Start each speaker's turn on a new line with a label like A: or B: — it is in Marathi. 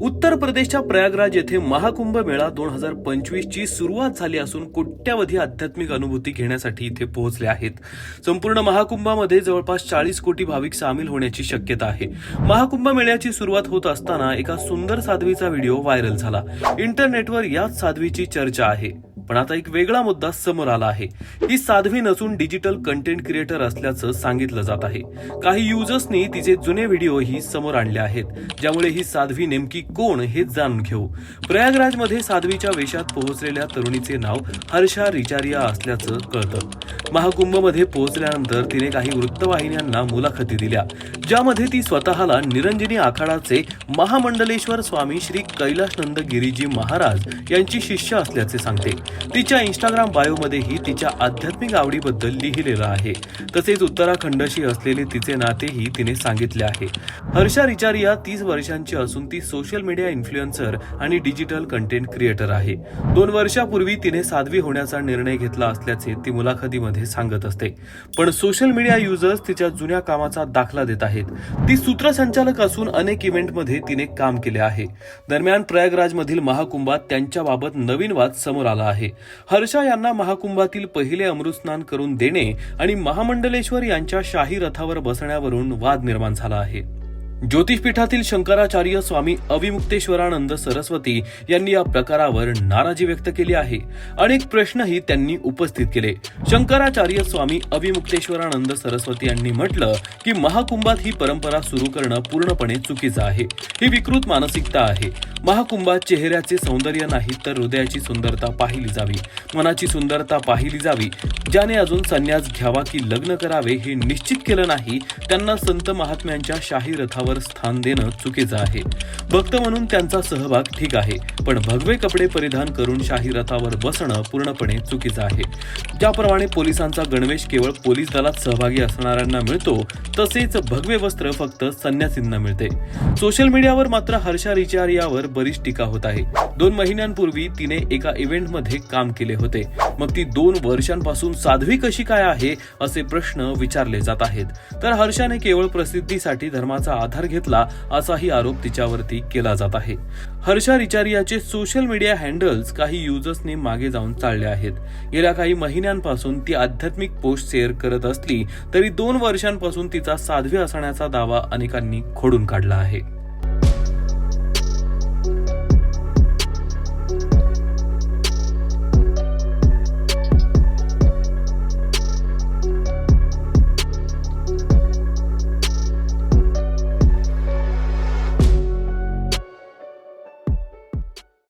A: उत्तर प्रदेशच्या प्रयागराज येथे महाकुंभ मेळा दोन हजार पंचवीस ची सुरुवात झाली असून कोट्यावधी आध्यात्मिक अनुभूती घेण्यासाठी इथे पोहोचले आहेत. संपूर्ण महाकुंभामध्ये जवळपास चाळीस कोटी भाविक सामील होण्याची शक्यता आहे. महाकुंभ मेळ्याची सुरुवात होत असताना एका सुंदर साध्वीचा व्हिडिओ व्हायरल झाला. इंटरनेटवर याच साध्वीची चर्चा आहे. पण आता एक वेगळा मुद्दा समोर आला आहे. ही साध्वी नसून डिजिटल कंटेंट क्रिएटर असल्याचं सांगितलं जात आहे. काही युजर्सनी तिचे जुने व्हिडिओही समोर आणले आहेत ज्यामुळे ही साध्वी नेमकी कोण हे जाणून घेऊ. प्रयागराजमध्ये साध्वीच्या वेशात पोहोचलेल्या तरुणीचे नाव हर्षा रिचारिया असल्याचं कळतं. महाकुंभमध्ये पोहोचल्यानंतर तिने काही वृत्तवाहिन्यांना मुलाखती दिल्या ज्यामध्ये ती स्वतःला निरंजनी आखाडाचे महामंडलेश्वर स्वामी श्री कैलाशनंद गिरीजी महाराज यांची शिष्य असल्याचे सांगते. तिच्या इंस्टाग्राम बायोमध्येही तिच्या आध्यात्मिक आवडीबद्दल लिहिलेलं आहे. तसेच उत्तराखंडशी असलेले तिचे नातेही तिने सांगितले आहे. हर्षा रिचारिया तीस वर्षांची असून ती सोशल मीडिया इन्फ्लुएन्सर आणि डिजिटल कंटेंट क्रिएटर आहे. दोन वर्षापूर्वी तिने साध्वी होण्याचा निर्णय घेतला असल्याचे ती मुलाखतीमध्ये सांगत असते. पण सोशल मीडिया युजर्स तिच्या जुन्या कामाचा दाखला देत आहेत. ती सूत्रसंचालक असून अनेक इव्हेंटमध्ये तिने काम केले आहे. दरम्यान प्रयागराजमधील महाकुंभात त्यांच्याबाबत नवीन वाद समोर आला आहे. हर्षा यांना महाकुंभातील पहिले अमृतस्नान करून देणे आणि महामंडलेश्वर यांच्या शाही रथावर बसण्यावरून वाद निर्माण झाला आहे. ज्योतिषपीठातील शंकराचार्य स्वामी अविमुक्तेश्वरानंद सरस्वती यांनी या प्रकारावर नाराजी व्यक्त केली आहे. अनेक प्रश्नही त्यांनी उपस्थित केले. शंकराचार्य स्वामी अविमुक्तेश्वरानंद सरस्वती यांनी म्हटलं की महाकुंभात ही परंपरा सुरू करणं पूर्णपणे चुकीचं आहे. ही विकृत मानसिकता आहे. महाकुंभात चेहऱ्याचे सौंदर्य नाही तर हृदयाची सुंदरता पाहिली जावी. मनाची सुंदरता पाहिली जावी. ज्याने अजून संन्यास घ्यावा की लग्न करावे हे निश्चित केलं नाही त्यांना संत महात्म्यांच्या शाही रथावर स्थान देणं चुकीचं आहे. भक्त म्हणून त्यांचा सहभाग ठीक आहे पण भगवे कपडे परिधान करून शाही रथावर बसणं पूर्णपणे चुकीचं आहे. ज्याप्रमाणे पोलिसांचा गणवेश केवळ पोलीस दलात सहभागी असणाऱ्यांना मिळतो तसेच भगवे वस्त्र फक्त संन्यासींना मिळते. सोशल मीडियावर मात्र हर्षा रिचार यावर बरीच टीका होत आहे. दोन महिन्यांपूर्वी तिने एका इव्हेंटमध्ये काम केले होते. मग ती दोन वर्षांपासून साध्वी कशी काय आहे असे प्रश्न विचारले जात आहेत. तर हर्षाने केवळ प्रसिद्धीसाठी धर्माचा आधार आधार घेतला असाही आरोप तिच्यावरती केला जात आहे. हर्षा रिचारियाचे सोशल मीडिया हँडल्स काही युजर्सने मागे जाऊन चालले आहेत. गेल्या काही महिन्यांपासून ती आध्यात्मिक पोस्ट शेअर करत असली तरी दोन वर्षांपासून तिचा साध्वी असण्याचा दावा अनेकांनी खोडून काढला आहे.